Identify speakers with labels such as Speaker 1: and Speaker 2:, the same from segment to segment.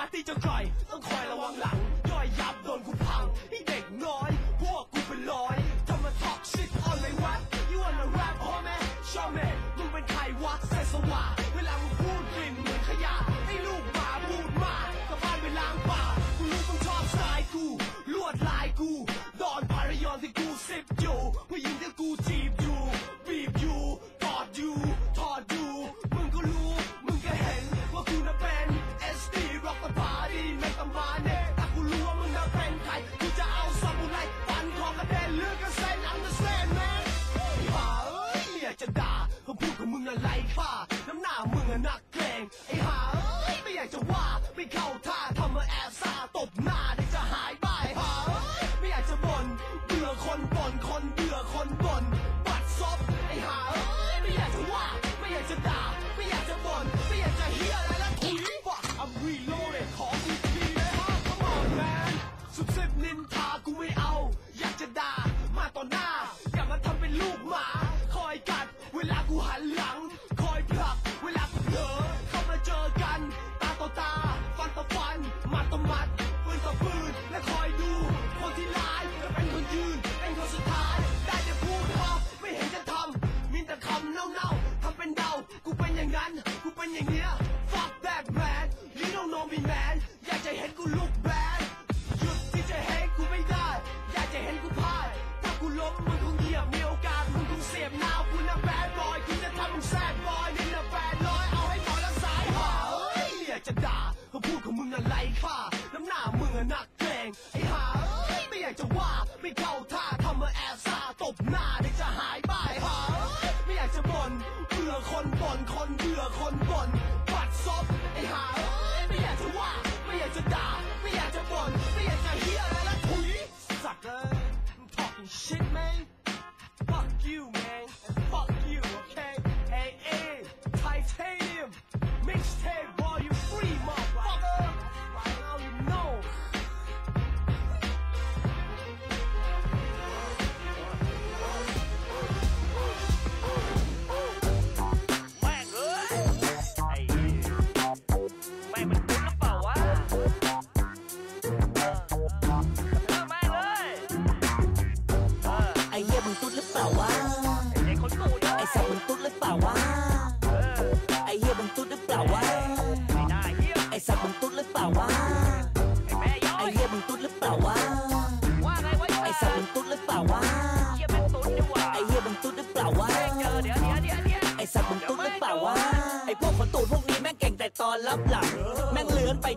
Speaker 1: าร์ตี้จนก่อย ต้องคอยระวังหลังย่อยยับโดนกูพังไอเด็กน้อย พวกกูเป็นร้อยทำมา talk shit on my rap you wanna rap homie show me มึงเป็นใครวะเสสว่าเวลามึงพูดก นเบื่อคนบ่นคนเบื่อคนบ่นปัดซบไอ้ห่าเอ้ยไม่อยากจะว่า ไม่อยากจะด่า ไม่อยากจะบ่นไม่อยากจะเฮียอะไรละถุยสักเลย I'm talking shit man fuck you man and fuck you okay hey hey titanium mixtape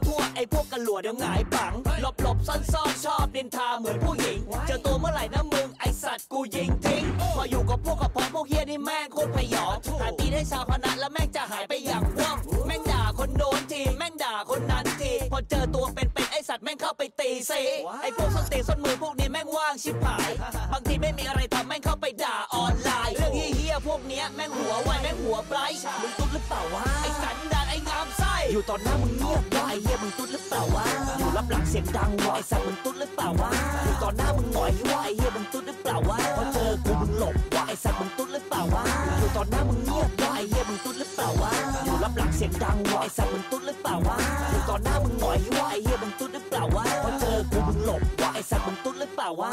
Speaker 2: ทั่วไอ้พวกกระหลัวเดี๋ยวหงายปังหลบหลบซ่อนซ่อนชอบดินทาเหมือนผู้หญิง เจอตัวเมื่อไหร่นะมึงไอสัตว์กูยิงทิ้ง พออยู่กับพวกกับพอพวกเฮียนี่แม่งโคตรพยองหาตีให้ชาวพนันแล้วแม่งจะหายไปอย่างว่องแม่งด่าคนโน้นทีแม่งด่าคนนั้นทีพอเจอตัวเป็นเป็นไอสัตว์แม่งเข้าไปตีซีไอพวกส้นตีนส้นมือพวกนี้แม่งว่างชิบหาย บางทีไม่มีอะไรทำแม่งเข้าไปด่าออนไลน์ เรื่องเฮี้ยพวกเนี้ยแม่งหัวไวแม่งหัวไบรท์มึงตุ๊ดหรือเปล่าวะ อยู่ตอนหน้ามึงเงียบวะไอ้เหี้ยมึงตุ๊ดหรือเปล่าวะอยู่รับหลังเสียงดังวะไอ้สัตว์มึงตุ๊ดหรือเปล่าวะอยู่ตอนหน้ามึงหงอยวะไอ้เหี้ยมึงตุ๊ดหรือเปล่าวะพอเจอกูมึงหลบวะไอ้สัตว์มึงตุ๊ดหรือเปล่าวะอยู่ตอนหน้ามึงเงียบวะไอ้เหี้ยมึงตุ๊ดหรือเปล่าวะอยู่รับหลังเสียงดังวะไอ้สัตว์มึงตุ๊ดหรือเปล่าวะอยู่ตอนหน้ามึงหงอยวะไอ้เหี้ยมึงตุ๊ดหรือเปล่าวะพอเจอกูมึงหลบวะไอ้สัตว์มึงตุ๊ดหรือเปล่าวะ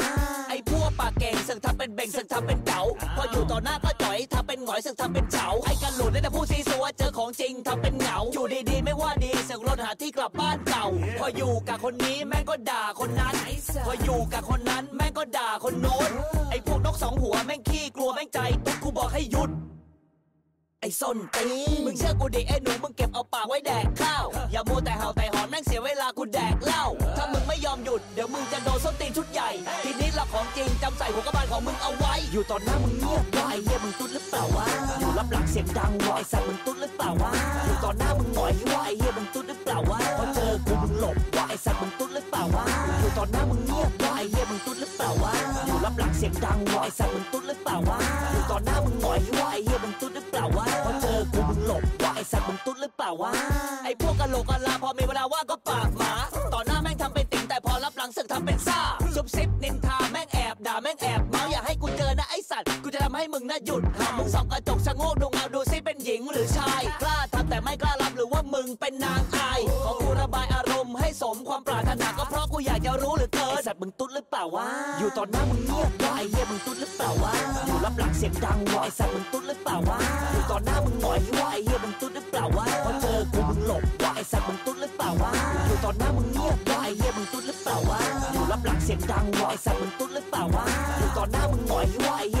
Speaker 2: ไอ้พวกปากเก่งสึกทำเป็นเบ่งสึกทำเป็นเก๋าพออยู่ต่อหน้าก็จ่อยทำเป็นหงอยสึกทำเป็นเฉาไอ้กันหลุดได้แต่พูดซีซัวเจอของจริงทำเป็นเหงาอยู่ดีๆไม่ว่าดี พออยู่กับคนนี้แม่งก็ด่าคนนั้น พออยู่กับคนนั้นแม่งก็ด่าคนโน้น ไอ้พวกนกสองหัวแม่งขี้กลัวแม่งใจตุ๊กกูบอกให้หยุดไอ้ส้นตีนมึงเชื่อกูดิไอ้หนูมึงเก็บเอาปากไว้แดกข้าว อย่ามัวแต่เห่าแต่หอนแม่งเสียเวลากูแดกเหล้า ถ้ามึงไม่ยอมหยุด เดี๋ยวมึงจะโดนส้นตีนชุดใหญ่ ทีนี้ละของจริงจำใส่หัวกระบาลของมึงเอาไว้ อยู่ตอนหน้ามึงเงียบวะไอ้เหี้ยมึงตุ๊ดหรือเปล่าวะ อยู่รับหลังเสียงดังวะไอ้สัตว์มึงตุ๊ดหรือเปล่าวะ อยู่ตอนหน้ามึงหงอยวะไอ้เหี้ย หลบวะไอสัตว์มึงตุ๊ดหรือเปล่าวะอยู่ตอนหน้ามึงเงียบวะไอเหี้ยมึงตุ๊ดหรือเปล่าวะอยู่รับหลังเสียงดังวะไอสัตว์มึงตุ๊ดหรือเปล่าวะอยู่ตอนหน้ามึงหงอยวะไอเหี้ยมึงตุ๊ดหรือเปล่าวะพอเจอกูมึงหลบวะไอสัตว์มึงตุ๊ดหรือเปล่าวะไอพวกกะโหลกกะลาพอมีเวลาว่างก็ปากหมาต่อหน้าแม่งทำเป็นติ่งแต่พอรับหลังสึกทำเป็นซ่าซุบซิบนินทาแม่งแอบด่าแม่งแอบเมาอย่าให้กูเจอนะไอสัตว์กูจะทำให้มึงน่ะหยุด อยู่ตอน
Speaker 3: หน้ามึงเงียบวะไอ้เหี้ยมึงตุ๊ดหรือเปล่าวะอยู่รับหลังเสียงดังวะไอ้สัตว์มึงตุ๊ดหรือเปล่าวะอยู่ตอนหน้ามึงหงอยวะไอ้เหี้ยมึงตุ๊ดหรือเปล่าวะพอเจอกูมึงหลบวะไอ้สัตว์มึงตุ๊ดหรือเปล่าวะอยู่ตอนหน้ามึงเงียบวะไอ้เหี้ยมึงตุ๊ดหรือเปล่าวะอยู่รับหลังเสียงดังวะไอ้สัตว์มึงตุ๊ดหรือเปล่าวะอยู่ตอนหน้ามึงหงอยวะไอ้เหี้ย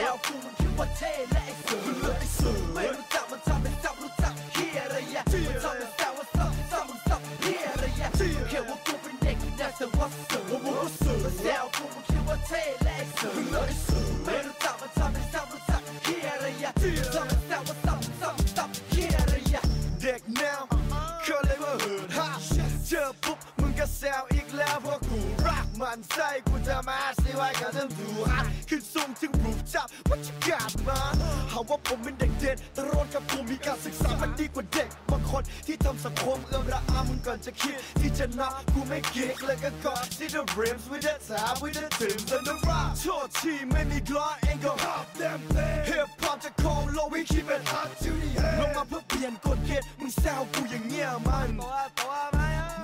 Speaker 4: แซ
Speaker 5: วกูมึงคิดว่าเท่และไอ้สูเลยไอ้สูไม่รู้จักมันทำเป็นจับรู้จักเฮียอะไรอะมันทำเป็นแซวว่าซับซับมึงซับเฮียอะไรอะมึงเห็นว่ากูเป็นเด็กแนวเซวัสสูวัสสูมาแซวกูมึงคิดว่าเท่และไอ้สูเลยไอ้สูไม่รู้จักมันทำเป็นจับรู้จักเฮียอะไรอะมันทำเป็นแซวว่าซับซับซับเฮียอะไรอะเด็กแนวเคยเลยว่าเหินฮะเจอปุ๊บมึงก็แซวอีกแล้วเพราะกูรัก มันใจกูจะมาสิไว้กับฉันดูฮัทขึ้นสูงถึงรูปจับว่าจะกาดมาหาว่าผมเป็นเด็กเด่นแต่รอดกับกูมีการศึกษามันดีกว่าเด็กบางคนที่ทำสังคมเอื้อมระอามึงก่อนจะคิดที่จะนับกูไม่เก๊กเลยก็กอด See the rims with the top with the tims and the rock โทษทีไม่มีกล้อเองก็ hop them thing Hip hop จะคงโลวิคิดเป็น hot to the head ลงมาเพื่อเปลี่ยนกฎเกณฑ์มึงแซวกูอย่างเงี้ยมัน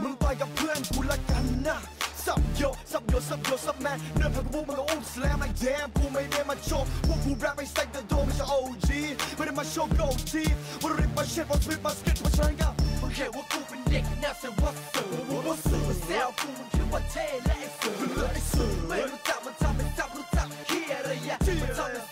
Speaker 5: มึงไปกับเพื่อนกูละกันนะ สับโยสับโยสับโยสับแมนเดินผ่านกูมึงก็อุ้มสแลม like damn กูไม่ได้มาโชว์พวกกูแรปไม่ใส่แต่โดไม่ใช่ OG ไม่ได้มาโชว์ go team วันริบมาเช็ดวันสวิตมาสเก็ตมาชนกันมึงเห็นว่ากูเป็นเด็กแนวเซวัสสูวัสสูมาแซวกูมึงคิดว่าเท่และไอ้สูและไอ้สูไม่รู้จักมันทำเป็นจับรู้จักเฮียอะไรอะมันทำ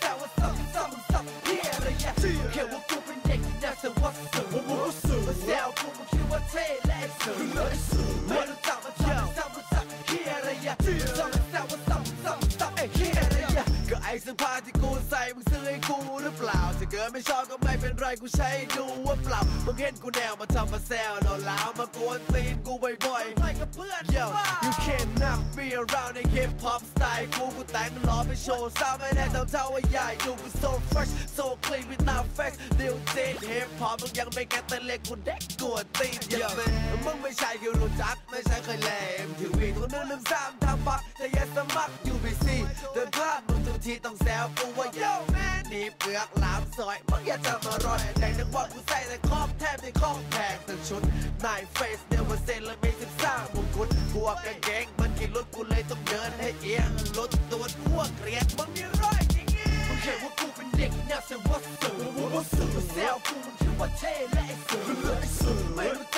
Speaker 5: ซื้อให้กูหรือเปล่าถ้าเกิดไม่ชอบก็ไม่เป็นไรกูใช้ดูว่าเปล่ามึงเห็นกูแนวมาทำมาแซวเราแล้วมากวนตีนกูบ่อยๆไปกับเพื่อน Yo you can't knock me around ใน hip hop style กูกูแต่งล้อไปโชว์ซ้ำไม่ได้ทำเท่าว่าใหญ่ดูกู so fresh so clean without flex เดี๋ยวเจน hip hop มึงยังไม่แกแต่เล็กกูเด็กกวนตีนอย่าแม่มึงไม่ใช่ที่รู้จักไม่ใช่เคยแลมทีวีตัวนึงลืมซ้ำทำบักแต่อย่าสมัคร UBC เดินพลาดมึงทุกทีต้องแซวกูว่า yo man นีเปลือกหลามซอยมึงอย่าจะมารอยแต่นึกว่ากูใส่แต่ครอบแทบไม่ครอบแพงแต่ชุดนายเฟสเนี่ยว่าเซนและไม่สิบสามมงกุฎบวกกางเกงมันกินรถกูเลยต้องเดินให้เอียงรถตัวทั่วเกลียดมึงนี่ร้อยจริงมึงเห็นว่ากูเป็นเด็กแนวเซวัสสูวัสสูแซวกูมึงคิดว่าเท่และไอ้สูและไอ้สูไม่รู้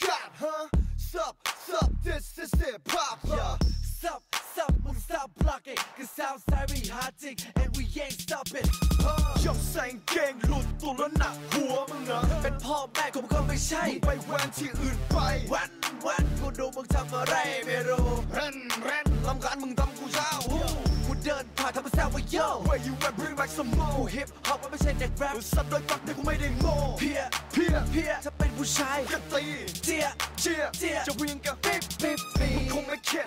Speaker 5: so what you got, huh? Sup, sup, this is hip hop, yeah. Sup, sup, we'll stop blocking. Cause outside we hotting and we ain't stopping. ยกใส่กางเกงหลุดตัวแล้วหนักหัวมึงนะเป็นพ่อแม่กูก็ไม่ใช่ไปแวนที่อื่นไปแวนแวนกูดูมึงทำอะไรไม่รู้แรนแรนลำคาญมึงทำกูเช้ากู เดินผ่านทำมาแซวว่า yo Where you at bring back some more กูฮิปฮอปมันไม่ใช่เด็กแรปสัตว์โดยปักแต่กูไม่ได้โง่เพียเพียเพียถ้าเป็นผู้ชายก็ตีเจียเจียเจียจะวิ่งกับปิ๊บปิ๊บปิ๊บมึงคงไม่เข็ด